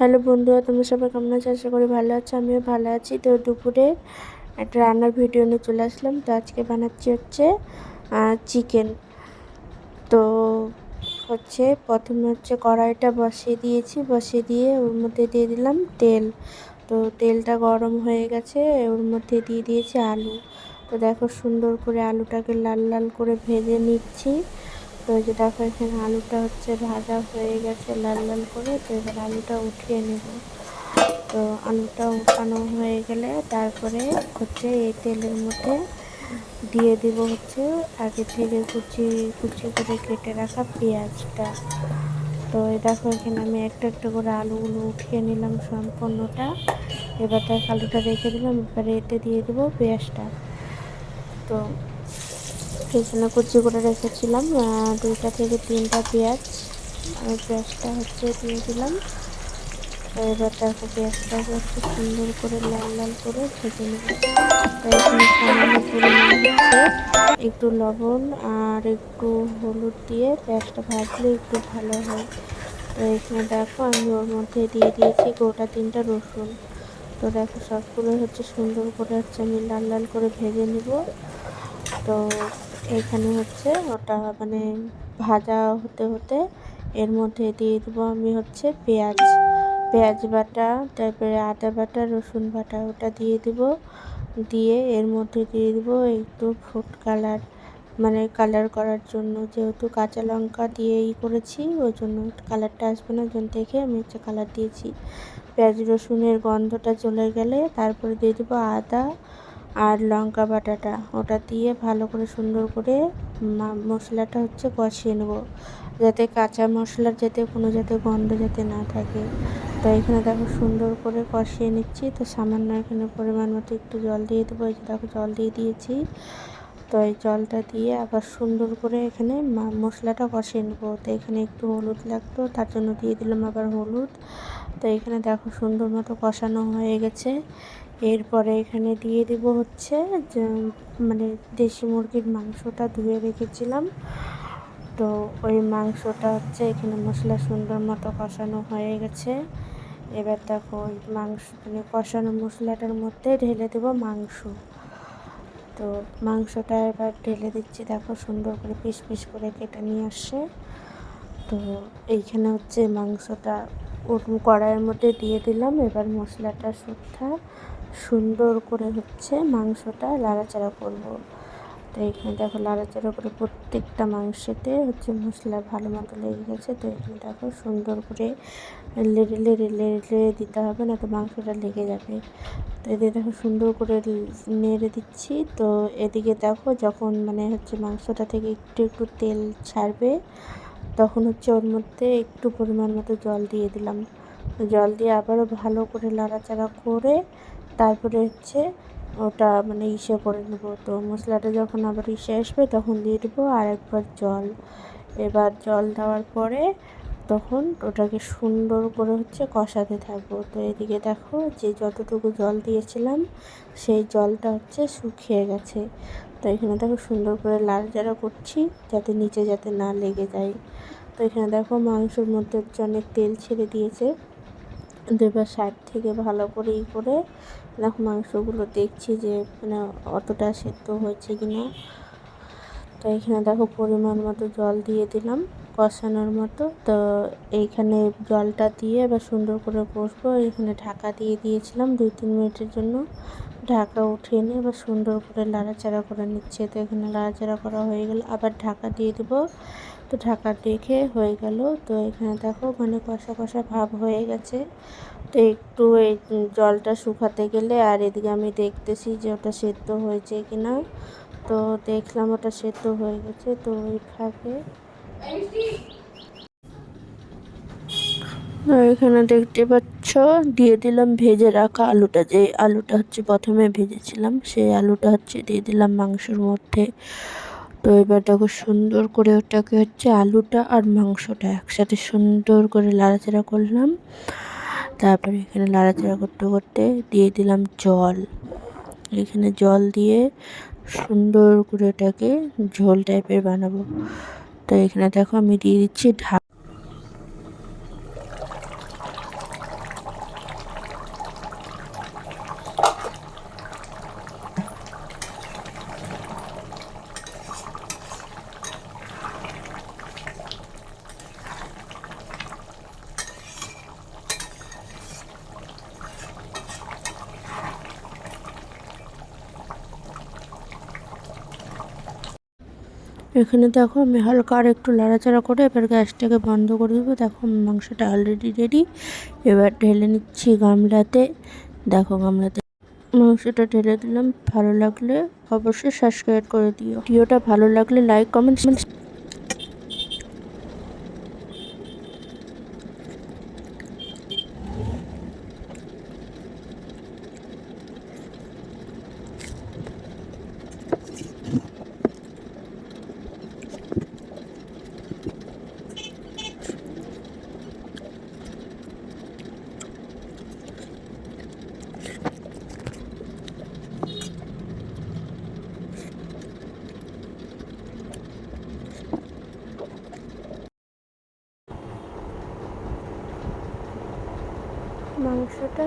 Hello বন্ধুরা, তোমরা সবাই কেমন আছো? আশা করি ভালো আছো, আমিও ভালো আছি। তো দুপুরে একটা রান্নার ভিডিও নিয়ে চলে আসলাম। তো আজকে বানাচ্ছি হচ্ছে চিকেন তো হচ্ছে প্রথমে হচ্ছে কড়াইটা বসিয়ে দিয়েছি। বসিয়ে দিয়ে ওর মধ্যে দিয়ে দিলাম তেল। তো তেলটা গরম হয়ে গেছে, ওর মধ্যে দিয়ে দিয়েছি আলু। তো দেখো সুন্দর করে আলুটাকে লাল লাল করে ভেজে নিচ্ছি। তো যে দেখো, এখানে আলুটা হচ্ছে ভাজা হয়ে গেছে লাল লাল করে, তো এবার আলুটা উঠিয়ে নেব। তো আলুটা উঠানো হয়ে গেলে তারপরে হচ্ছে এই তেলের মধ্যে দিয়ে দিব হচ্ছে আগে থেকে কুচি কুচি করে কেটে রাখা পেঁয়াজটা। তো এই দেখো, এখানে আমি একটা একটা করে আলুগুলো উঠিয়ে নিলাম সম্পূর্ণটা। এবার দেখ, আলুটা রেখে দিলাম, এবারে এতে দিয়ে দেবো পেঁয়াজটা। তো এখানে কুচি করে রেখেছিলাম দুইটা থেকে তিনটা পেঁয়াজ। আর পেঁয়াজটা হচ্ছে দিয়ে দিলাম। এবার দেখো পেঁয়াজটাকে একটু সুন্দর করে লাল লাল করে ভেজে নেব। একটু লবণ আর একটু হলুদ দিয়ে পেঁয়াজটা ভাজলে একটু ভালো হয়। তো এখানে দেখো আমি ওর মধ্যে দিয়ে দিয়েছি গোটা তিনটা রসুন। তো দেখো সবগুলো হচ্ছে সুন্দর করে হচ্ছে আমি লাল লাল করে ভেজে নেব। তো এখানে হচ্ছে ওটা মানে ভাজা হতে হতে এর মধ্যে দিয়ে দেবো আমি হচ্ছে পেঁয়াজ। পেঁয়াজ বাটা, তারপরে আদা বাটা, রসুন বাটা ওটা দিয়ে দেবো। দিয়ে এর মধ্যে দিয়ে দেবো একটু ফুড কালার মানে কালার করার জন্য যেহেতু কাঁচা লঙ্কা দিয়ে ই করেছি, ওই জন্য কালারটা আসবে না জন্য দেখে আমি হচ্ছে কালার দিয়েছি। পেঁয়াজ রসুনের গন্ধটা চলে গেলে তারপরে দিয়ে দেবো আদা আর লঙ্কা বাটাটা, ওটা দিয়ে ভালো করে সুন্দর করে মশলাটা হচ্ছে কষিয়ে নেব। যাতে কাঁচা মশলার যাতে কোনো যাতে গন্ধ যাতে না থাকে। তো এখানে দেখো সুন্দর করে কষিয়ে নিচ্ছি। তো সামান্য এখানে পরিমাণ মতো একটু জল দিয়ে দেবো। দেখো জল দিয়ে দিয়েছি। তো এই জলটা দিয়ে আবার সুন্দর করে এখানে মশলাটা কষিয়ে নেব। তো এখানে একটু হলুদ লাগতো, তার জন্য দিয়ে দিলাম আবার হলুদ। তো এখানে দেখো সুন্দর মতো কষানো হয়ে গেছে। এরপরে এখানে দিয়ে দিব হচ্ছে যে মানে দেশি মুরগির মাংসটা ধুয়ে রেখেছিলাম। তো ওই মাংসটা হচ্ছে এখানে মশলা সুন্দর মতো কষানো হয়ে গেছে। এবার দেখো ওই মাংস মানে কষানো মশলাটার মধ্যে ঢেলে দেবো মাংস। তো মাংসটা এবার ঢেলে দিচ্ছি। দেখো সুন্দর করে পিস পিস করে কেটে নিয়ে আসছে। তো এইখানে হচ্ছে মাংসটা কড়াইয়ের মধ্যে দিয়ে দিলাম। এবার মশলাটা সুদ্ধা সুন্দর করে হচ্ছে মাংসটা লাড়াচাড়া করব। তো এখানে দেখো লাড়াচাড়া করে প্রত্যেকটা মাংসেতে হচ্ছে মশলা ভালো মতো লেগে গেছে। তো এখানে দেখো সুন্দর করে লেড়ে লেড়ে লেড়ে লেড়ে দিতে হবে, না তো মাংসটা লেগে যাবে। তো এদিকে দেখো সুন্দর করে নেড়ে দিচ্ছি। তো এদিকে দেখো যখন মানে হচ্ছে মাংসটা থেকে একটু একটু তেল ছাড়বে, তখন হচ্ছে ওর মধ্যে একটু পরিমাণ মতো জল দিয়ে দিলাম। জল দিয়ে আবারও ভালো করে লাড়াচাড়া করে তারপরে হচ্ছে ওটা মানে ইসে করে নেব। তো মশলাটা যখন আবার ইসে আসবে তখন দিয়ে দেবো আর একবার জল। এবার জল দেওয়ার পরে তখন ওটাকে সুন্দর করে হচ্ছে কষাতে থাকব। তো এদিকে দেখো যে যতটুকু জল দিয়েছিলাম সেই জলটা হচ্ছে শুকিয়ে গেছে। তো এখানে দেখো সুন্দর করে লাড়াচাড়া করছি যাতে নিচে যাতে না লেগে যায়। তো এখানে দেখো মাংসের মধ্যে হচ্ছে অনেক তেল ছেড়ে দিয়েছে। এবার সাইড থেকে ভালো করে ই করে দেখো মাংসগুলো দেখছি যে মানে অতটা সেদ্ধ হয়েছে কি না তো এখানে দেখো পরিমাণ মতো জল দিয়ে দিলাম কষানোর মতো। তো এইখানে জলটা দিয়ে এবার সুন্দর করে বসবো এখানে ঢাকা দিয়ে দিয়েছিলাম দুই তিন মিনিটের জন্য। ঢাকা উঠিয়ে নিয়ে এবার সুন্দর করে লাড়াচাড়া করে নিচ্ছে। তো এখানে লাড়াচাড়া করা হয়ে গেল আবার ঢাকা দিয়ে দেবো। তো ঢাকা দেখে হয়ে গেল। তো এখানে দেখো মানে কষা কষা ভাব হয়ে গেছে। তো একটু এই জলটা শুকাতে গেলে আর এদিকে আমি দেখতেছি যে ওটা সেদ্ধ হয়েছে কি না তো দেখলাম ওটা সেদ্ধ হয়ে গেছে, তো ওই ফাঁকে এখানে দেখতে পাচ্ছ, দিয়ে দিলাম ভেজে রাখা আলুটা যে আলুটা হচ্ছে প্রথমে ভেজেছিলাম, সেই আলুটা হচ্ছে দিয়ে দিলাম মাংসের মধ্যে। তো এবার দেখো সুন্দর করে ওটাকে হচ্ছে আলুটা আর মাংসটা একসাথে সুন্দর করে লাড়াচাড়া করলাম। তারপরে এখানে লাড়াচাড়া করতে করতে দিয়ে দিলাম জল। এখানে জল দিয়ে সুন্দর করে ওটাকে ঝোল টাইপের বানাবো। তো এখানে দেখো আমি দিয়ে দিচ্ছি ঢাক এখানে দেখো আমি হালকা আর একটু লাড়াচাড়া করে এবার গ্যাসটাকে বন্ধ করে দেবো। দেখো মাংসটা অলরেডি রেডি এবার ঢেলে নিচ্ছি গামলাতে। দেখো গামলাতে মাংসটা ঢেলে দিলাম। ভালো লাগলে অবশ্যই সাবস্ক্রাইব করে দিও। ভিডিওটা ভালো লাগলে লাইক কমেন্ট মাংসটা